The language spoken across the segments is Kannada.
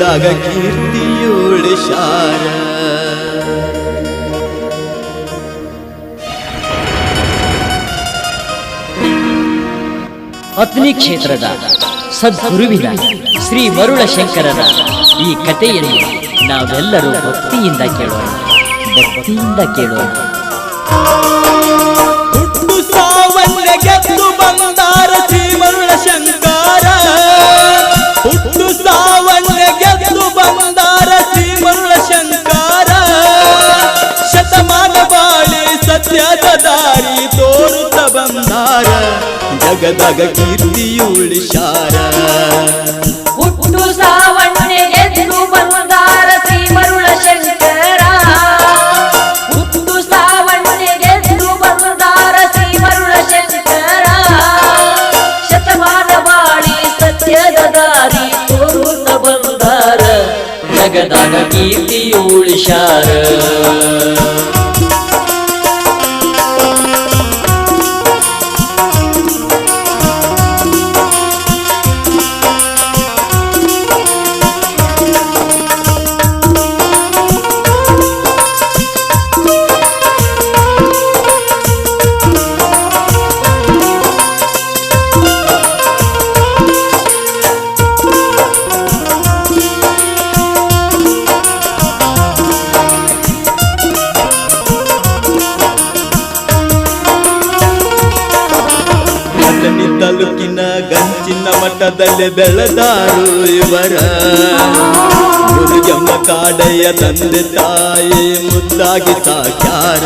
ಜಗದಾಗ ಶಾರ. ಅತ್ನಿ ಕ್ಷೇತ್ರದ ಸದ್ಗುರುವಿನ ಶ್ರೀ ಮರುಳ ಶಂಕರನ ಈ ಕಥೆಯನ್ನು ನಾವೆಲ್ಲರೂ ಭಕ್ತಿಯಿಂದ ಕೇಳೋಣ. ಭಕ್ತಿಯಿಂದ ಕೇಳೋಣ. ಜಗದಾಗ ಕೀರ್ತಿಯುಳಿಸಾರ ಹುಟ್ಟು ಸಾವಣ್ಣೆ ಗೆದ್ದು ಬಂದಾರ ಶ್ರೀ ಮರುಳ ಶಂಕರ. ಹುಟ್ಟು ಸಾವಣ್ಣೆ ಗೆದ್ದು ಬಂದಾರ ಶ್ರೀ ಮರುಳ ಶಂಕರ. ಶತಮಾನ ಬಾಳಿ ಸತ್ಯದ ದಾರಿ ತೋರುತ್ತ ಬಂದಾರ ಜಗದಾಗ ಕೀರ್ತಿಯು ತಾಲೂಕಿನ ಗಂಚಿನ ಮಠದಲ್ಲಿ ಬೆಳೆದಾರು ಇವರ. ಗುರುಜಮ್ಮ ಕಾಡಯ್ಯ ತಂದೆ ತಾಯಿ ಮುದ್ದಾಗಿ ಸಾಕ್ಯಾರ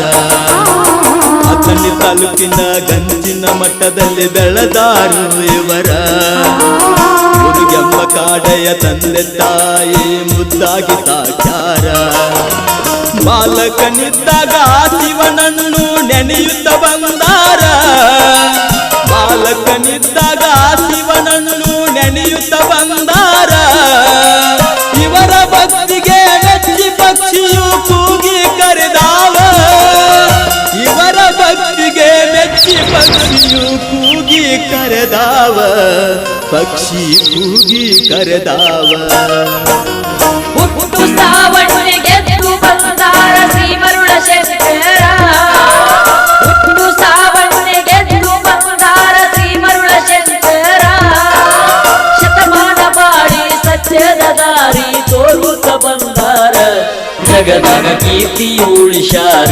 ಅಥಣಿ ತಾಲೂಕಿನ ಗಂಚಿನ ಮಠದಲ್ಲಿ ಬೆಳೆದಾರು ಇವರ. ಗುರುಜಮ್ಮ ಕಾಡಯ್ಯ ತಂದೆ ತಾಯಿ ಮುದ್ದಾಗಿ ಸಾಕ್ಯಾರ ಬಾಲಕನಿದ್ದಾಗ ಶಿವನನ್ನು ನೆನೆಯುತ್ತ ಬಂದಾರ. ಬಾಲಕನಿದ್ದಾಗ ಶಿವನನ್ನು ನೆನೆಯುತ್ತ ಬಂದಾರ. ಇವರ ಭಕ್ತಿಗೆ ಮೆಚ್ಚಿ ಪಕ್ಷಿಯು ಕೂಗಿ ಕರೆದಾವ. ಇವರ ಭಕ್ತಿಗೆ ಮೆಚ್ಚಿ ಪಕ್ಷಿಯು ಕೂಗಿ ಕರೆದಾವ. ಪಕ್ಷಿ ಕೂಗಿ ಕರೆದಾವ. ಹುಟ್ಟು ಸಾವಣ್ಣೆ ಜಗದಾಗ ಉಳಿಸಾರ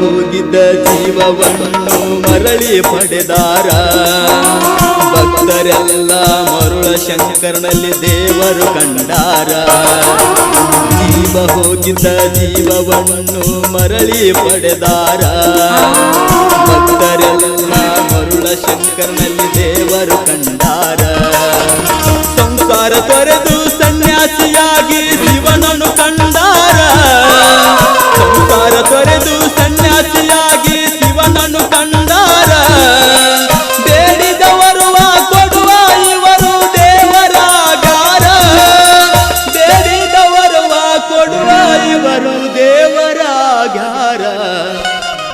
ಹೋಗಿದ್ದ ಜೀವವನ್ನು ಮರಳಿ ಪಡೆದಾರ. ಭಕ್ತರೆಲ್ಲ ಮರುಳ ಶಂಕರನಲ್ಲಿ ದೇವರು ಕಂಡಾರ. ಜೀವ ಹೋಗಿದ್ದ ಜೀವವನ್ನು ಮರಳಿ ಪಡೆದಾರ. ಭಕ್ತರೆಲ್ಲ ಮರುಳ ಶಂಕರನಲ್ಲಿ ದೇವರು ಕಂಡಾರ. ಸಂಸಾರ ತೊರೆದು ಸನ್ಯಾಸಿಯಾಗಿ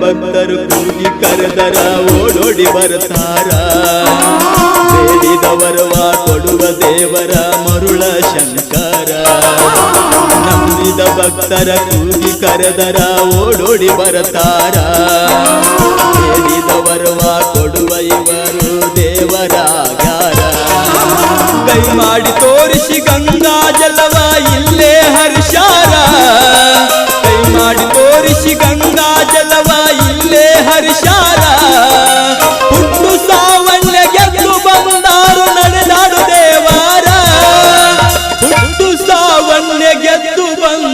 ಭಕ್ತರು ಕೂಗಿ ಕರೆದರ, ಓಡೋಡಿ ಬರ್ತಾರ ಬೇಡಿದವರವ ಕೊಡುವ ದೇವರ ಮರುಳ ಶಂಕರ. ನಂಬಿದ ಭಕ್ತರ ಕೂಗಿ ಕರೆದರ, ಓಡೋಡಿ ಬರ್ತಾರ ಬೇಡಿದವರವ ಕೊಡುವ ಇವರು ದೇವರಾಗಾರ ಕೈ ಮಾಡಿ ತೋರಿಸಿ ಗಂಗಾ ಜಲವ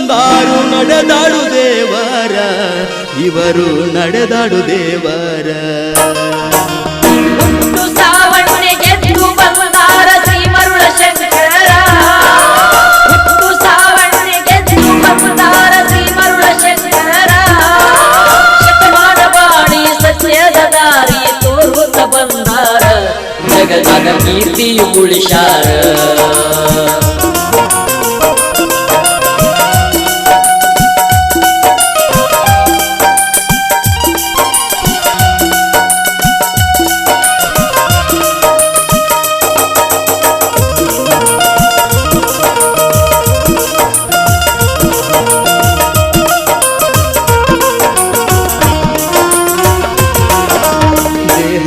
ಬಂದಾರು ನಡೆದಾಡು ದೇವರ ಇವರು ನಡೆದಾಡು ದೇವರ. ಹುಟ್ಟು ಕೀರ್ತಿಯು ಗೆದ್ದು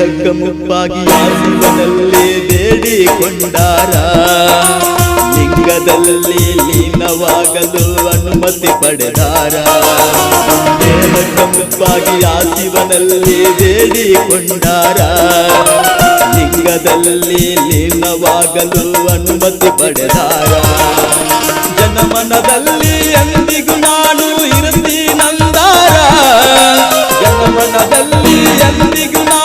ದೇಹಕ್ಕ ಮುಪ್ಪಾಗಿ ಆಸಿವನಲ್ಲಿ ಬೇಡಿಕೊಂಡಾರ. ಲಿಂಗದಲ್ಲಿ ಲೀನವಾಗಲು ಅನುಮತಿ ಪಡೆದಾರ. ದೇಹಕ್ಕ ಮುಪ್ಪಾಗಿ ಆಸಿವನಲ್ಲಿ ಬೇಡಿಕೊಂಡಾರ. ಲಿಂಗದಲ್ಲಿ ಲೀನವಾಗಲು ಅನುಮತಿ ಪಡೆದಾರ. ಜನಮನದಲ್ಲಿ ಎಂದಿಗೂ ನಾನು ಇರುತ್ತೀನಂದಾರ ಜನಮನದಲ್ಲಿ ಎಂದಿಗೂ ನಾನು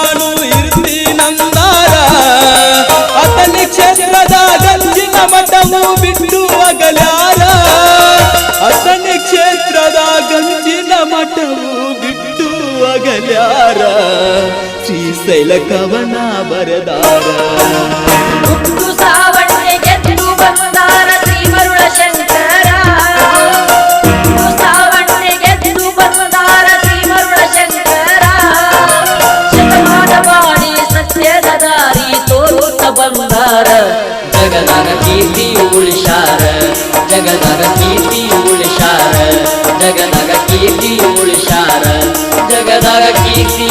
ಸತ್ಯದ ದಾರಿ ತೋರುತ್ತ ಬಂದಾರ ಜಗದಾಗ ಕೀರ್ತಿ ಉಳಿಶಾರ ಜಗದಾಗ ಕೀರ್ತಿ ಉಳಿಶಾರ ಜಗದಾಗ ಕೀರ್ತಿ ಉಳಿಶಾರ ಜಗದಾಗ ಕೀರ್ತಿ